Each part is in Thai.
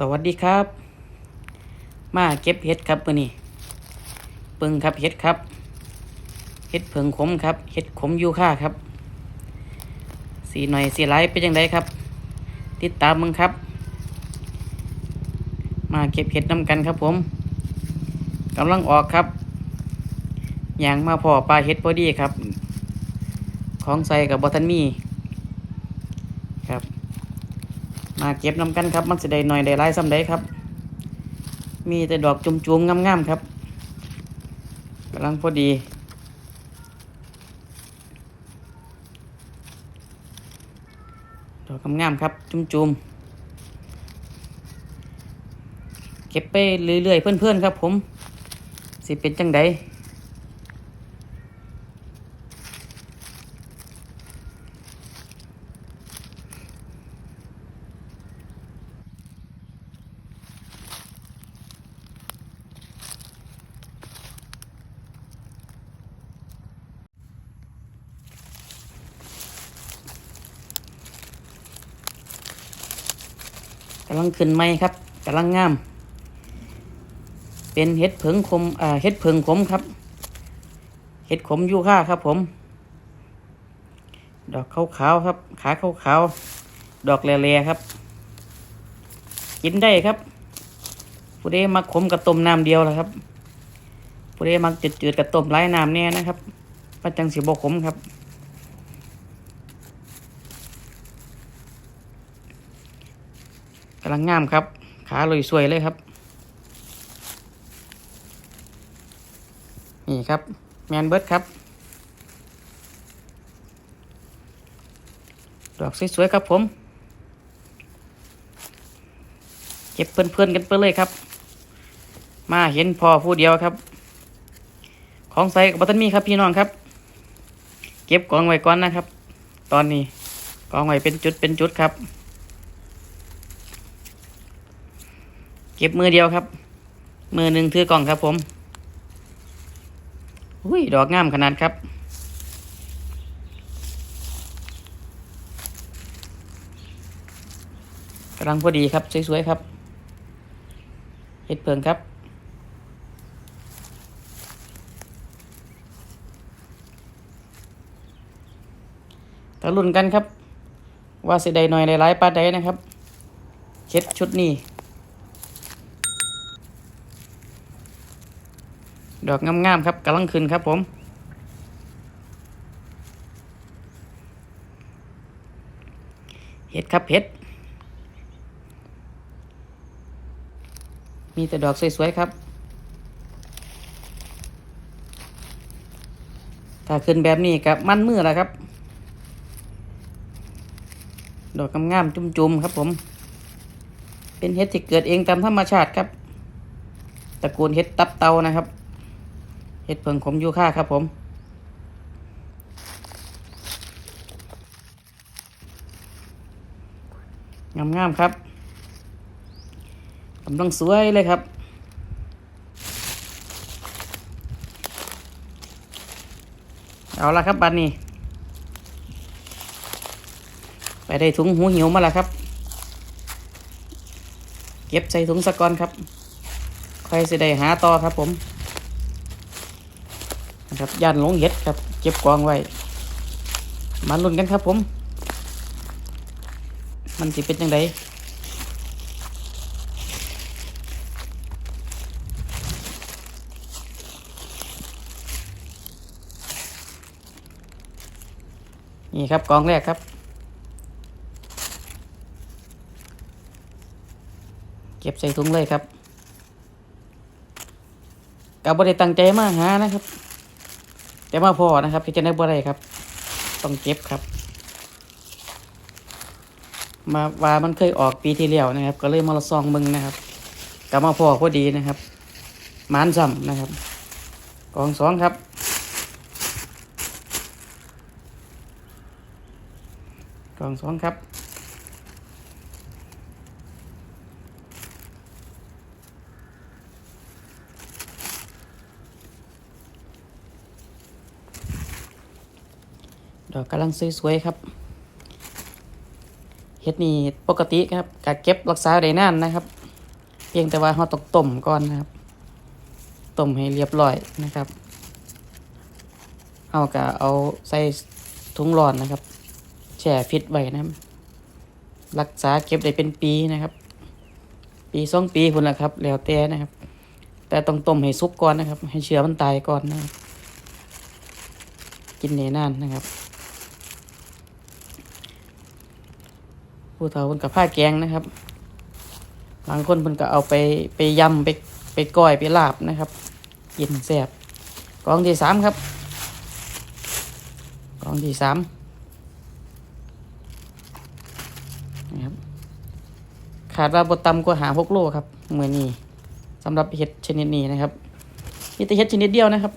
สวัสดีครับ มาเก็บเห็ดครับมื่อนี้ปึงครับเห็ดครับเห็ดเผิงขมครับเห็ดขมยูค่าครับ สีหน่อยสีไลเป็นยังไงครับ ติดตามมึงครับ มาเก็บเห็ดน้ำกันครับผมกำลังออกครับอย่างมาพอปลาเห็ดพอดีครับ ของใส่กับบอทันมีครับ มาเก็บน้ำกันครับ มันสิได้หน่อยได้หลายซ้ำได้ครับ มีแต่ดอกจุ่มๆงามๆครับกำลังพอดีดอกงามๆครับ จุ่มๆเก็บไปเรื่อยๆเพื่อนๆครับ ผม สิเป็นจังไดำลังขึ้นไหมครับกำลังงาม เป็นเห็ดเผิงคมอ่าเห็ดเผิงขมครับ เห็ดขมยูค่าครับผม ดอกขาวๆครับ ขาขาวๆดอกแหล่ๆครับ กินได้ครับ ผู้ใดมักขมกับต้มน้ำเดียวละครับผู้ใดมักจืดๆกับต้มไร้น้ำเนี่ยนะครับปัจจังสีบขมครับำลังงามครับ ขาลอยสวยเลยครับ นี่ครับ แมนเบิร์ดครับ ดอกสวยๆครับผม เก็บเพื่อนๆกันไปเลยครับ มาเห็นพอผู้เดียวครับ ของใส่กับบัตตันมีครับพี่น้องครับ เก็บกองไว้ก่อนนะครับ ตอนนี้กองไว้เป็นจุดเป็นจุดครับ เก็บมือเดียวครับ มือหนึ่งถือกล่องครับผมอุ้ยดอกงามขนาดครับ กำลังพอดีครับ สวยๆครับเห็ดเพิงครับตะลุนกันครับ ว่าสิใดหน่อยใดหลายปลาใดนะครับเช็ดชุดนี้ ดอกงามๆครับกำลังขึ้นครับผม เห็ดครับเห็ด มีแต่ดอกสวยๆครับถ้าขึ้นแบบนี้กับมันมือแล้วครับ ดอกงามๆจุ่มๆครับผม เป็นเห็ดที่เกิดเองตามธรรมชาติครับ ตระกูลเห็ดตับเตานะครับ เห็ดเพิงขมยูค่าครับผมงามๆครับกำลังสวยเลยครับเอาละครับบัดนนี้ ไปได้ถุงหูหิวมาแล้วครับ เก็บใส่ถุงสะกอนครับใครสิได้หาต่อครับผม ครับย่านหลงเห็ดครับ เก็บกองไว้ มาลุ้นกันครับผม มันจะเป็นยังไงนี่ครับกองแรกครับ เก็บใส่ถุงเลยครับกับบริตั้งใจมากหานะครับ แต่มาพอนะครับพี่จะได้บ่ได้ครับ ต้องเก็บครับ มาว่ามันเคยออกปีที่แล้วนะครับ ก็เลยมาละซองมึงนะครับกลับมาพอพอดีนะครับมานซ้ำนะครับ กองสองครับกองสองครับ ดอกกำลังสวยๆครับเฮ็ดนี่ปกติครับกะเก็บรักษาได้นานนะครับ เพียงแต่ว่าเราต้องต้มก่อนนะครับต้มให้เรียบร้อยนะครับเอากะเอาใส่ถุงร้อนนะครับ แช่ฟิตไว้นะรักษาเก็บได้เป็นปีนะครับ ปีสองปีพุ่นละครับ แล้วแต่นะครับ แต่ต้องต้มให้สุกก่อนนะครับ ให้เชื้อมันตายก่อนนะครับ กินเนนานนะครับ ผู้เฒ่าเพิ่นกับผ้าแกงนะครับบางคนเพิ่นก็เอาไปไปยำไปไปก้อยไปลาบนะครับกินแซ่บกองที่สามครับกองที่สามนะครับขาดว่าบดตำกว่าหาหกโลครับเมื่อนี้สำหรับเห็ดชนิดนี้นะครับมีแต่เห็ดชนิดเดียวนะครับ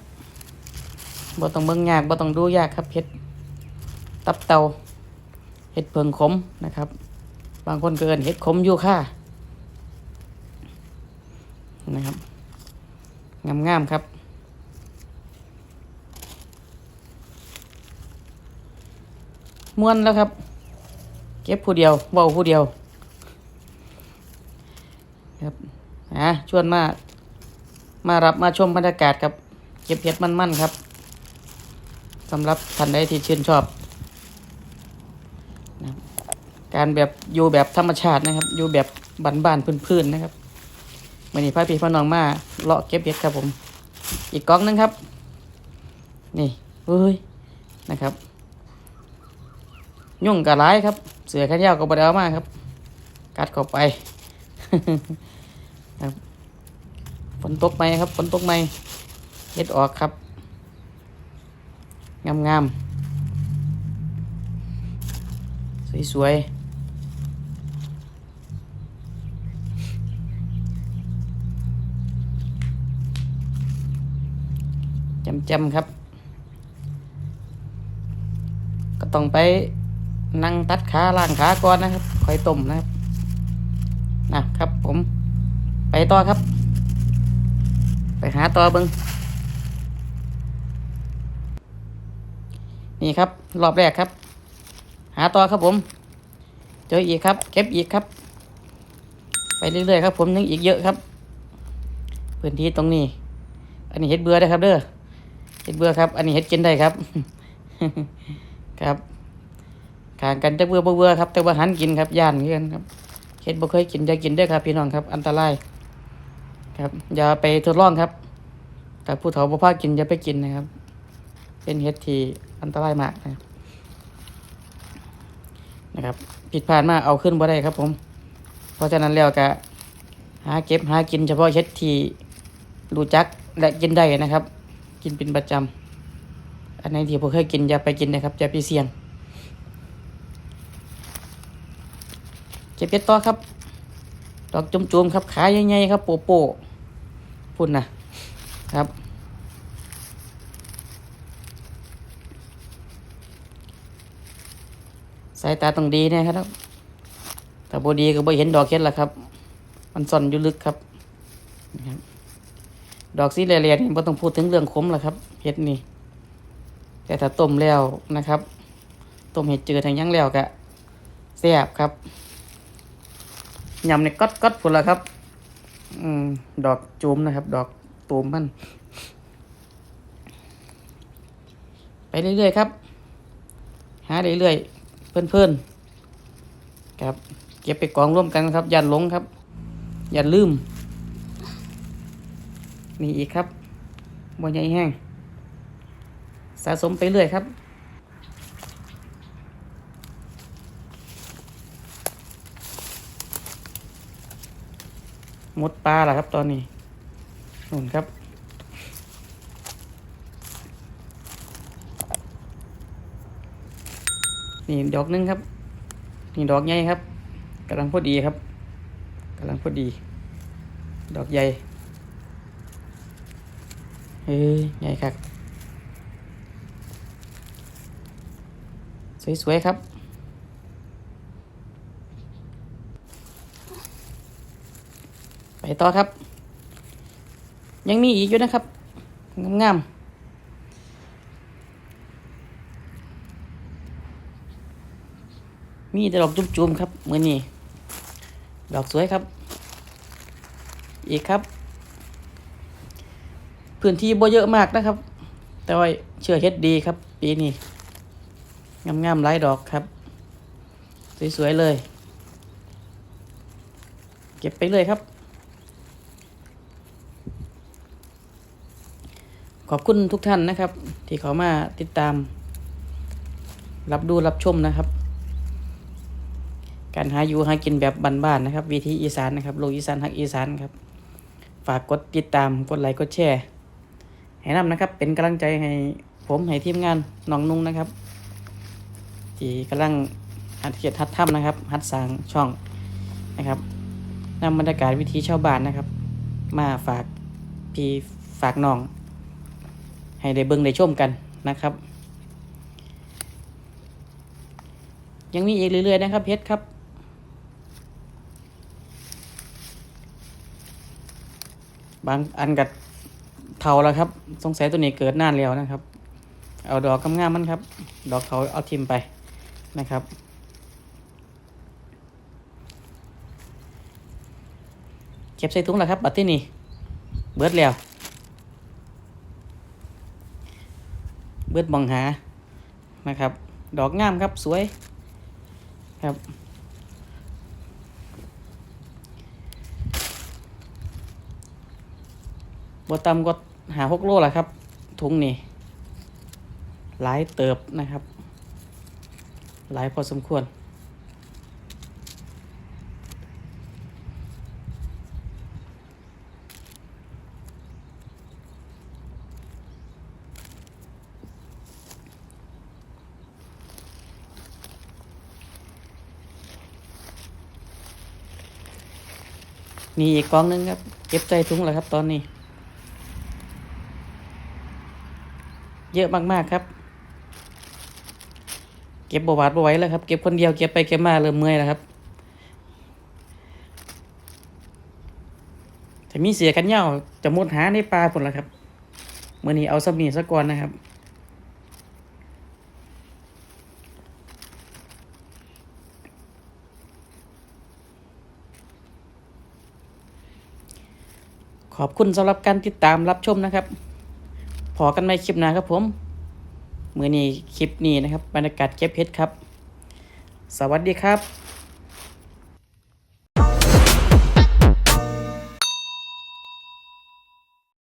บ่ต้องเบิ่งยากบ่ต้องดูยากครับเห็ดตับเตาเห็ดเพิงขมนะครับ บางคนเอินเห็ดขมอยู่ค่ะนะครับงามๆครับม้วนแล้วครับ เก็บผู้เดียวเบาผู้เดียว ครับอะชวนมา มารับมาชมบรรยากาศครับ เก็บเห็ดมันๆครับสำหรับท่านใดที่ชื่นชอบ การแบบอยู่แบบธรรมชาตินะครับ อยู่แบบบ้านๆพื้นๆนะครับวันนี้พาพี่พ่อน้องมาเลาะเก็บเห็ดครับผม อีกกล่องหนึงครับ นี่เฮ้ยนะครับ ยุ่งกะร้ายครับ เสือแขนยาวก็บไดเอามาครับ กัดเข้าไปครับฝนตกไหมครับฝนตกไหมเฮ็ดออกครับ งามงามสวย จำจำๆครับ ก็ต้องไปนั่งตัดขาล่างขาก่อนนะครับคอยต้มนะครับนะครับผมไปต่อครับ ไปหาต่อเบิงนี่ครับ รอบแรกครับ หาต่อครับผม เจออีกครับ เก็บอีกครับ ไปเรื่อยๆครับ ผมยังอีกเยอะครับ พื้นที่ตรงนี้ อันนี้เห็ดเบื่อได้ครับเด้อ เห็ดเบื่อครับ อันนี้เห็ดกินได้ครับ ครับขางกันแต่เบื่อบ่เบื่อครับ แต่ว่าหันกินครับย่านเงินครับเห็ดบ่เคยกินอย่ากินเด้อครับ พี่น้องครับ อันตราย ครับ อย่าไปทดลองครับแต่ผู้เฒ่าบ่พากินอย่าไปกินนะครับ เป็นเห็ดที่อันตรายมากนะครับนะครับผิดพลาดมากเอาขึ้นบ่ได้ครับ ผม เพราะฉะนั้นแล้วก็หาเก็บหากินเฉพาะเห็ดที่รู้จักและกินได้นะครับ กินเป็นประจำอันไหนที่บ่เคยกินอย่าไปกินนะครับอย่าไปเสี่ยง เก็บเห็ดต่อครับ ดอกจุ่มๆครับ ขาใหญ่ๆครับโปโปพุ่นนะครับสายตาต้องดีนะครับถ้าบดีก็บ่เห็นดอกเห็ดละครับ มันซ่อนอยู่ลึกครับนะครับ ดอกสีเหลี่ยๆนี่บ่ต้องพูดถึงเรื่องขมละครับเห็ดนี่ แต่ถ้าต้มแล้วนะครับต้มเห็ดจืดทางยังแล้วกะแซ่บครับยำในก๊อดก๊อดพุ่นละครับ อืม ดอกจูมนะครับ ดอกตูมมันไปเรื่อยๆครับ หาเรื่อยๆเพื่อนๆครับ เก็บไปกองร่วมกันครับอย่าหลงครับ อย่าลืม มีอีกครับบัวใหญ่แห้ง สะสมไปเรื่อยครับ หมดปลาแล้วครับตอนนี้นู่นครับนี่ดอกหนึงครับ นี่ดอกใหญ่ครับกำลังพอดีครับกำลังพอดี ดอกใหญ่ ฮ้ยใหญ่ครับสวย ๆ ครับ ไปต่อครับ ยังมีอีกอยู่นะครับ งามๆมีแต่ดอกจุ่มๆครับ มือนี้ ดอกสวยครับ อีกครับ พื้นที่บ่เยอะมากนะครับ แต่ว่าเชื่อเฮ็ดดีครับ ปีนี้งามๆหลายดอกครับ สวยๆเลย เก็บไปเลยครับ ขอบคุณทุกท่านนะครับ ที่เขามาติดตาม รับดูรับชมนะครับ การหาอยู่หากินแบบบ้านๆนะครับ วิธีอีสานนะครับโลกอีสานฮักอีสานครับ ฝากกดติดตามกดไลค์กดแชร์ ให้นำนะครับ เป็นกำลังใจให้ผมให้ทีมงานน้องนุ่งนะครับ ที่กำลังหัดเขียนหัดทำนะครับ หัดสร้างช่องนะครับนำบรรยากาศวิถีชาวบ้านนะครับ มาฝากพี่ฝากน้อง ให้ได้เบิ่งได้ชมกันนะครับ ยังมีอีกเรื่อยๆนะครับเพชรครับบางอันกัด เทาแล้วครับ สงสัยตัวนี้เกิดนานแล้วนะครับ เอาดอกกำงามมันครับ ดอกเขาเอาทิมไปนะครับ เก็บใส่ถุงแล้วครับบัดที่นี่เบิดแล้ว เบิดมองหานะครับ ดอกงามครับสวยครับบต่ำก็ หาหกโลแหละครับ ถุงนี่หลายเติบนะครับ หลายพอสมควรมีอีกกองหนึงครับ เก็บใจถุงแล้วครับตอนนี้ เยอะมากๆครับ เก็บบหวาดบไว้แล้วครับ เก็บคนเดียวเก็บไปเก็บมาเริ่มเมื่อยแล้วครับถ้ามีเสียกันเย้าจะมุดหาในปลาผลละครับเมื่อนี้เอาสมีสักก่อนนะครับขอบคุณสำหรับการติดตามรับชมนะครับ อกันไม่คลิปหน้าครับผมมือนี้คลิปนี้นะครับบรรยากาศเก็บเพชรครับ สวัสดีครับ